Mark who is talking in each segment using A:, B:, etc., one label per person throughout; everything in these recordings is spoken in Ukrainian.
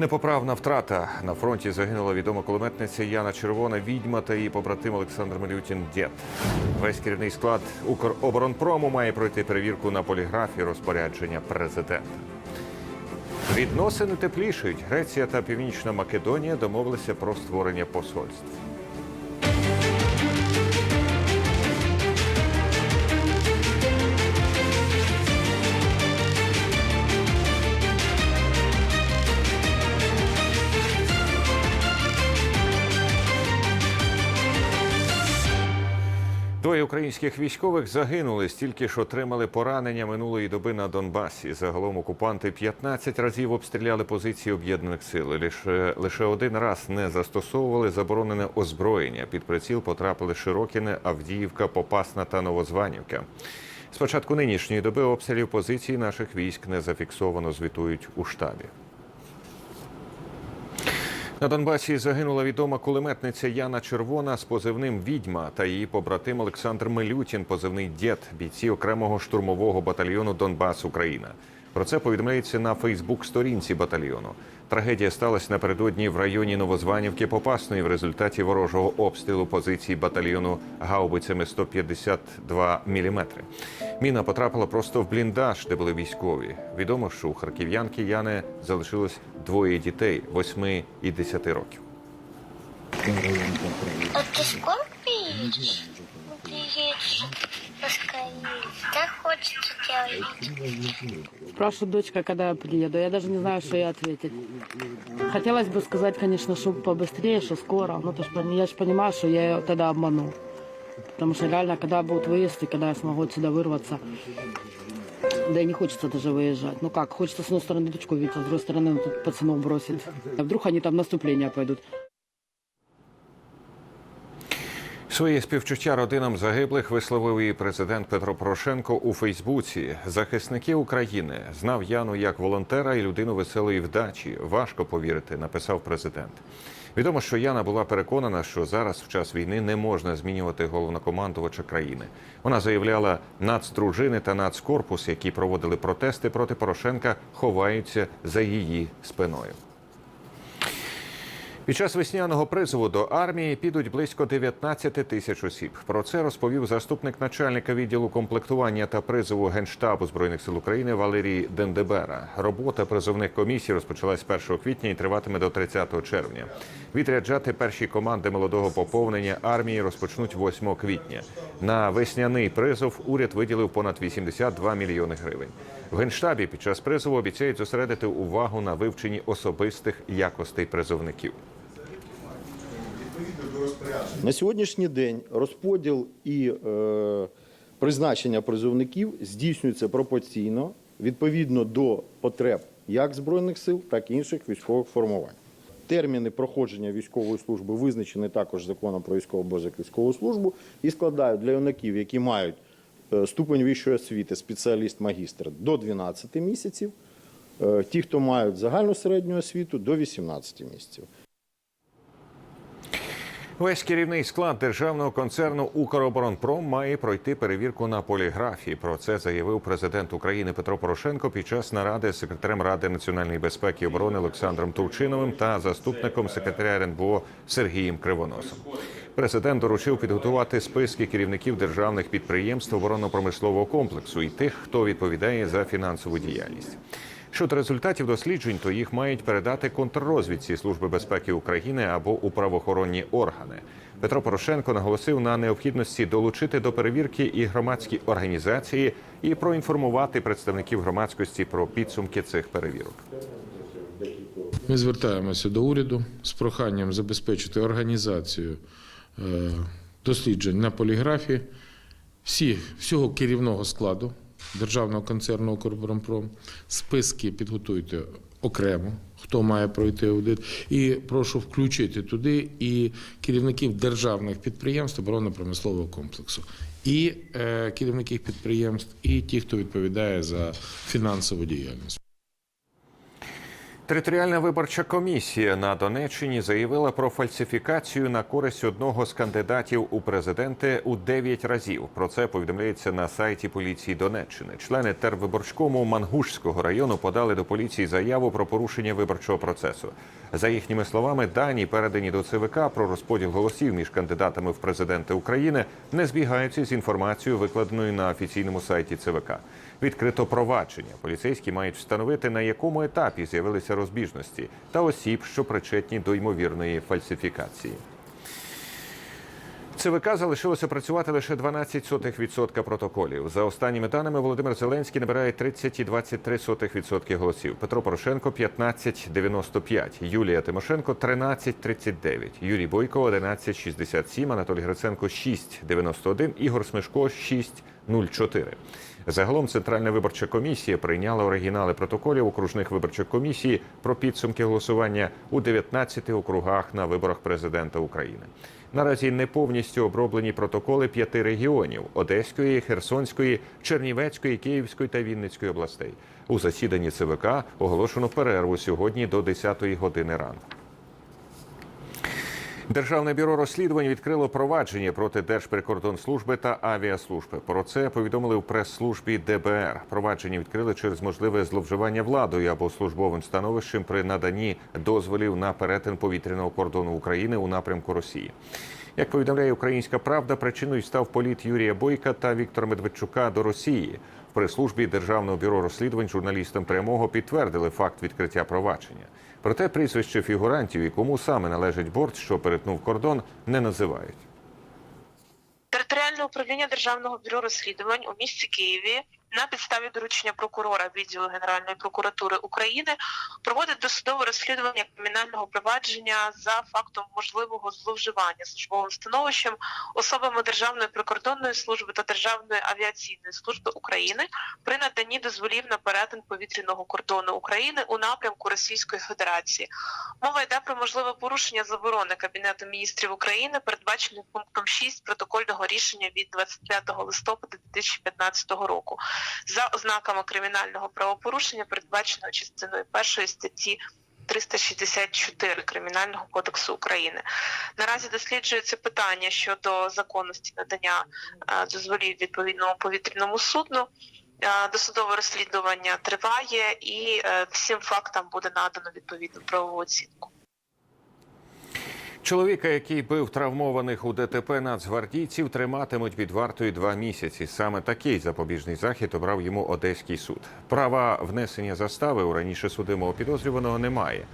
A: Непоправна втрата на фронті загинула відома кулеметниця Яна Червона, відьма та її побратим Олександр Малютін. Дєд. Весь керівний склад Укроборонпрому має пройти перевірку на поліграфі розпорядження президента. Відносини теплішають. Греція та Північна Македонія домовилися про створення посольств. Двоє українських військових загинули, стільки ж отримали поранення минулої доби на Донбасі. Загалом окупанти 15 разів обстріляли позиції об'єднаних сил. Лише лише один раз не застосовували заборонене озброєння. Під приціл потрапили Широкіне, Авдіївка, Попасна та Новозванівка. З початку нинішньої доби обстрілів позицій наших військ не зафіксовано, звітують у штабі. На Донбасі загинула відома кулеметниця Яна Червона з позивним Відьма та її побратим Олександр Милютін, позивний Дєд, бійці окремого штурмового батальйону Донбас Україна. Про це повідомляється на Фейсбук-сторінці батальйону. Трагедія сталася напередодні в районі Новозванівки Попасної в результаті ворожого обстрілу позицій батальйону гаубицями 152 мм. Міна потрапила просто в бліндаж, де були військові. Відомо, що у харків'янки Яни залишилось двоє дітей 8 і 10 років.
B: А ты скоро приедешь? Приедешь поскорее. Так хочется тебя видеть.
C: Спрашивает дочка, когда я приеду. Я даже не знаю, что ей ответить. Хотелось бы сказать, конечно, что побыстрее, что скоро. Но то ж пон- я же понимаю, что я ее тогда обману. Потому что реально, когда будет выезд и когда я смогу отсюда вырваться, да и не хочется даже выезжать. Ну как, хочется с одной стороны дочку видеть, а с другой стороны ну, тут пацанов бросить. А вдруг они там наступления пойдут.
A: Своє співчуття родинам загиблих висловив і президент Петро Порошенко у Фейсбуці. Захисники України знав Яну як волонтера і людину веселої вдачі. Важко повірити, написав президент. Відомо, що Яна була переконана, що зараз в час війни не можна змінювати головнокомандувача країни. Вона заявляла, нацдружини та нацкорпус, які проводили протести проти Порошенка, ховаються за її спиною. Під час весняного призову до армії підуть близько 19 тисяч осіб. Про це розповів заступник начальника відділу комплектування та призову генштабу збройних сил України Валерій Дендебера. Робота призовних комісій розпочалась 1 квітня і триватиме до 30 червня. Відряджати перші команди молодого поповнення армії розпочнуть 8 квітня. На весняний призов уряд виділив понад 82 мільйони гривень. В генштабі під час призову обіцяють зосередити увагу на вивченні особистих якостей призовників.
D: На сьогоднішній день розподіл і е, призначення призовників здійснюється пропорційно відповідно до потреб як Збройних сил, так і інших військових формувань. Терміни проходження військової служби визначені також законом про військову обов'язок військову службу і складають для юнаків, які мають е, ступень вищої освіти, спеціаліст-магістр до 12 місяців, е, ті, хто мають загальну середню освіту, до 18 місяців.
A: Весь керівний склад державного концерну Укроборонпром має пройти перевірку на поліграфі. Про це заявив президент України Петро Порошенко під час наради з секретарем Ради національної безпеки і оборони Олександром Турчиновим та заступником секретаря РНБО Сергієм Кривоносом. Президент доручив підготувати списки керівників державних підприємств оборонно-промислового комплексу і тих, хто відповідає за фінансову діяльність. Щодо результатів досліджень, то їх мають передати контррозвідці Служби безпеки України або у правоохоронні органи. Петро Порошенко наголосив на необхідності долучити до перевірки і громадські організації і проінформувати представників громадськості про підсумки цих перевірок.
E: Ми звертаємося до уряду з проханням забезпечити організацію е, досліджень на поліграфі всі, всього керівного складу державного концерну «Укрпромпром», Списки підготуйте окремо, хто має пройти аудит. І прошу включити туди і керівників державних підприємств оборонно-промислового комплексу. І е, керівників підприємств, і ті, хто відповідає за фінансову діяльність.
A: Територіальна виборча комісія на Донеччині заявила про фальсифікацію на користь одного з кандидатів у президенти у 9 разів. Про це повідомляється на сайті поліції Донеччини. Члени тервиборчкому Мангушського району подали до поліції заяву про порушення виборчого процесу. За їхніми словами, дані передані до ЦВК про розподіл голосів між кандидатами в президенти України не збігаються з інформацією, викладеною на офіційному сайті ЦВК. Відкрито провадження. Поліцейські мають встановити, на якому етапі з'явилися розбіжності та осіб, що причетні до ймовірної фальсифікації. ЦВК залишилося працювати лише 12% протоколів. За останніми даними, Володимир Зеленський набирає 30,23% голосів. Петро Порошенко 15,95%, Юлія Тимошенко 13,39%, Юрій Бойко 11,67%, Анатолій Гриценко 6,91%, Ігор Смешко 6,04%. Загалом Центральна виборча комісія прийняла оригінали протоколів окружних виборчих комісій про підсумки голосування у 19 округах на виборах президента України. Наразі не повністю оброблені протоколи п'яти регіонів Одеської, Херсонської, Чернівецької, Київської та Вінницької областей. У засіданні ЦВК оголошено перерву сьогодні до 10-ї години ранку. Державне бюро розслідувань відкрило провадження проти Держприкордонслужби та авіаслужби. Про це повідомили в прес-службі ДБР. Провадження відкрили через можливе зловживання владою або службовим становищем при наданні дозволів на перетин повітряного кордону України у напрямку Росії. Як повідомляє Українська Правда, причиною став політ Юрія Бойка та Віктора Медведчука до Росії. В прес-службі Державного бюро розслідувань журналістам прямого підтвердили факт відкриття провадження. Проте прізвище фігурантів і кому саме належить борт, що перетнув кордон, не називають.
F: Територіальне управління Державного бюро розслідувань у місті Києві на підставі доручення прокурора відділу Генеральної прокуратури України проводить досудове розслідування кримінального провадження за фактом можливого зловживання службовим становищем особами Державної прикордонної служби та Державної авіаційної служби України при наданні дозволів на перетин повітряного кордону України у напрямку Російської Федерації. Мова йде про можливе порушення заборони Кабінету міністрів України, передбаченої пунктом 6 протокольного рішення від 25 листопада 2015 року за ознаками кримінального правопорушення, передбаченого частиною першої статті 364 Кримінального кодексу України. Наразі досліджується питання щодо законності надання е, дозволів відповідному повітряному судну. Е, Досудове розслідування триває і е, всім фактам буде надано відповідну правову оцінку.
A: Чоловіка, який бив травмованих у ДТП нацгвардійців, триматимуть під вартою два місяці. Саме такий запобіжний захід обрав йому Одеський суд. Права внесення застави у раніше судимого підозрюваного немає.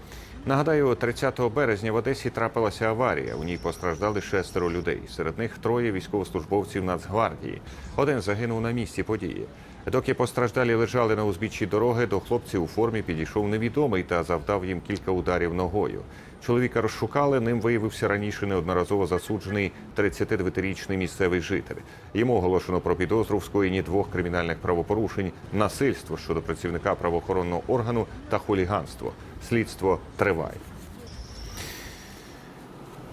A: Нагадаю, 30 березня в Одесі трапилася аварія. У ній постраждали шестеро людей. Серед них троє військовослужбовців Нацгвардії. Один загинув на місці події. Доки постраждалі лежали на узбіччі дороги, до хлопців у формі підійшов невідомий та завдав їм кілька ударів ногою. Чоловіка розшукали. Ним виявився раніше неодноразово засуджений 39-річний місцевий житель. Йому оголошено про підозру в скоєнні двох кримінальних правопорушень: насильство щодо працівника правоохоронного органу та хуліганство. Слідство триває.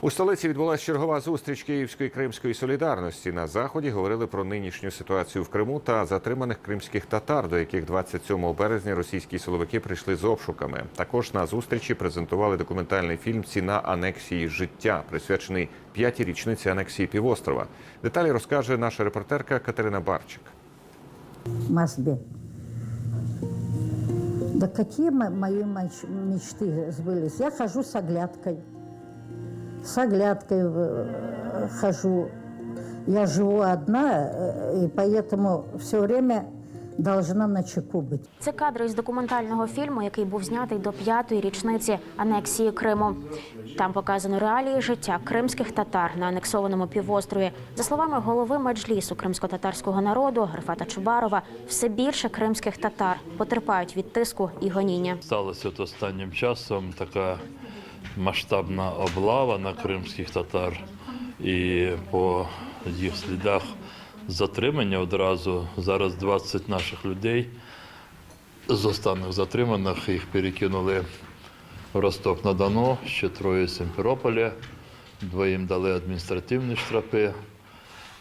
A: У столиці відбулася чергова зустріч Київської кримської солідарності. На заході говорили про нинішню ситуацію в Криму та затриманих кримських татар, до яких 27 березня російські силовики прийшли з обшуками. Також на зустрічі презентували документальний фільм Ціна анексії життя, присвячений п'ятій річниці анексії півострова. Деталі розкаже наша репортерка Катерина Барчик.
G: Мазбе. Да какие мо- мои меч- мечты сбылись? Я хожу с оглядкой С оглядкой э, хожу. Я живу одна, э, и поэтому все время должна на чеку быть.
H: Це кадри із документального фільму, який був знятий до п'ятої річниці анексії Криму. Там показано реалії життя кримських татар на анексованому півострові. За словами голови меджлісу кримсько-татарського народу Грифата Чубарова, все більше кримських татар потерпають від тиску і гоніння.
I: Сталося от останнім часом така масштабна облава на кримських татар, і по їх слідах затримання одразу зараз 20 наших людей з останніх затриманих їх перекинули в Ростов-на-Дону, ще троє з Сімферополя, двоїм дали адміністративні штрафи.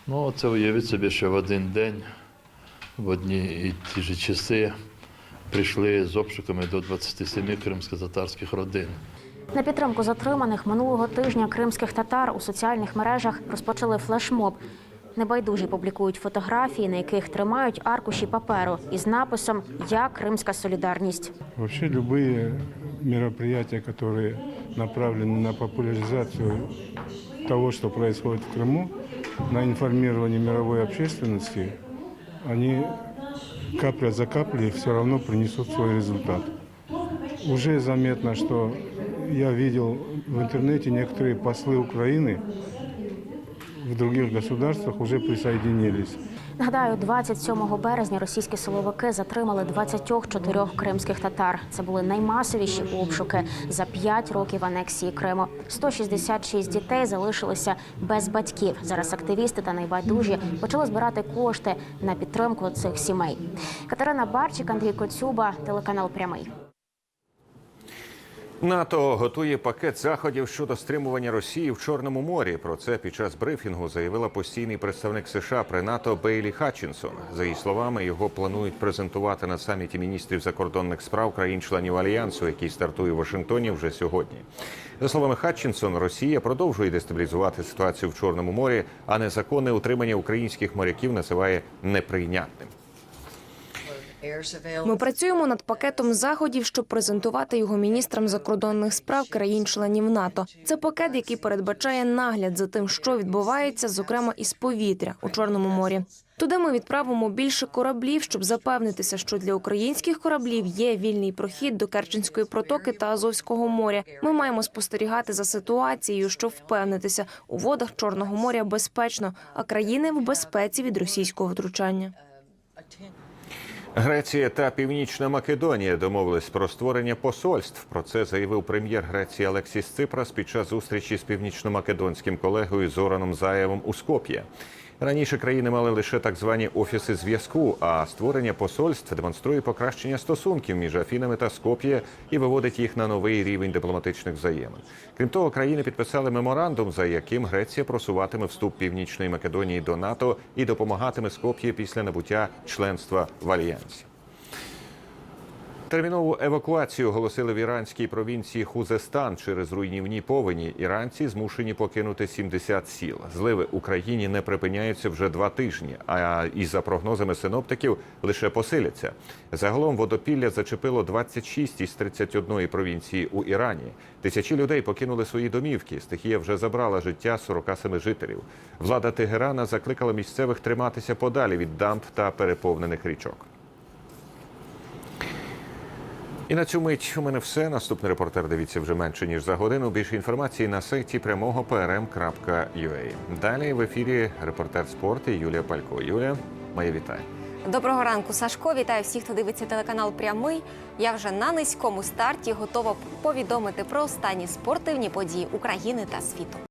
I: Ну, це уявіть собі, що в один день, в одні і ті ж часи прийшли з обшуками до 27 кримсько-татарських родин.
H: На підтримку затриманих минулого тижня кримських татар у соціальних мережах розпочали флешмоб. Небайдужі публікують фотографії, на яких тримають аркуші паперу із написом Я Кримська солідарність.
J: Вообще любые мероприятия, которые направлены на популяризацию того, что происходит в Крыму, на информирование мировой общественности, они капля за каплей все равно принесут свой результат. Уже заметно, что я видел в интернете некоторые послы Украины в других государствах уже присоединились.
H: Нагадаю, 27 березня російські силовики затримали 24 кримських татар. Це були наймасовіші обшуки за 5 років анексії Криму. 166 дітей залишилися без батьків. Зараз активісти та найбайдужі почали збирати кошти на підтримку цих сімей. Катерина Барчик, Андрій Коцюба, телеканал Прямий.
A: НАТО готує пакет заходів щодо стримування Росії в Чорному морі. Про це під час брифінгу заявила постійний представник США при НАТО Бейлі Хатчінсон. За її словами, його планують презентувати на саміті міністрів закордонних справ країн-членів альянсу, який стартує в Вашингтоні вже сьогодні. За словами Хатчінсон, Росія продовжує дестабілізувати ситуацію в Чорному морі, а незаконне утримання українських моряків називає неприйнятним.
K: Ми працюємо над пакетом заходів, щоб презентувати його міністрам закордонних справ країн-членів НАТО. Це пакет, який передбачає нагляд за тим, що відбувається, зокрема із повітря у Чорному морі. Туди ми відправимо більше кораблів, щоб запевнитися, що для українських кораблів є вільний прохід до Керченської протоки та Азовського моря. Ми маємо спостерігати за ситуацією, щоб впевнитися, у водах Чорного моря безпечно, а країни в безпеці від російського втручання.
A: Греція та Північна Македонія домовились про створення посольств. Про це заявив прем'єр Греції Алексіс Ципрас під час зустрічі з північно-македонським колегою Зораном Заєвом у Скоп'є. Раніше країни мали лише так звані офіси зв'язку, а створення посольств демонструє покращення стосунків між Афінами та Скоп'є і виводить їх на новий рівень дипломатичних взаємин. Крім того, країни підписали меморандум, за яким Греція просуватиме вступ Північної Македонії до НАТО і допомагатиме Скоп'є після набуття членства в альянсі. Термінову евакуацію оголосили в іранській провінції Хузестан через руйнівні повені. Іранці змушені покинути 70 сіл. Зливи Україні не припиняються вже два тижні, а і за прогнозами синоптиків лише посиляться. Загалом водопілля зачепило 26 із 31 провінції у Ірані. Тисячі людей покинули свої домівки. Стихія вже забрала життя 47 жителів. Влада Тегерана закликала місцевих триматися подалі від дамб та переповнених річок. І на цю мить у мене все. Наступний репортер дивіться вже менше ніж за годину. Більше інформації на сайті прямого prm.ua. Далі в ефірі репортер спорту Юлія Палько. Юлія, моє вітання.
L: Доброго ранку, Сашко. Вітаю всіх, хто дивиться телеканал Прямий. Я вже на низькому старті готова повідомити про останні спортивні події України та світу.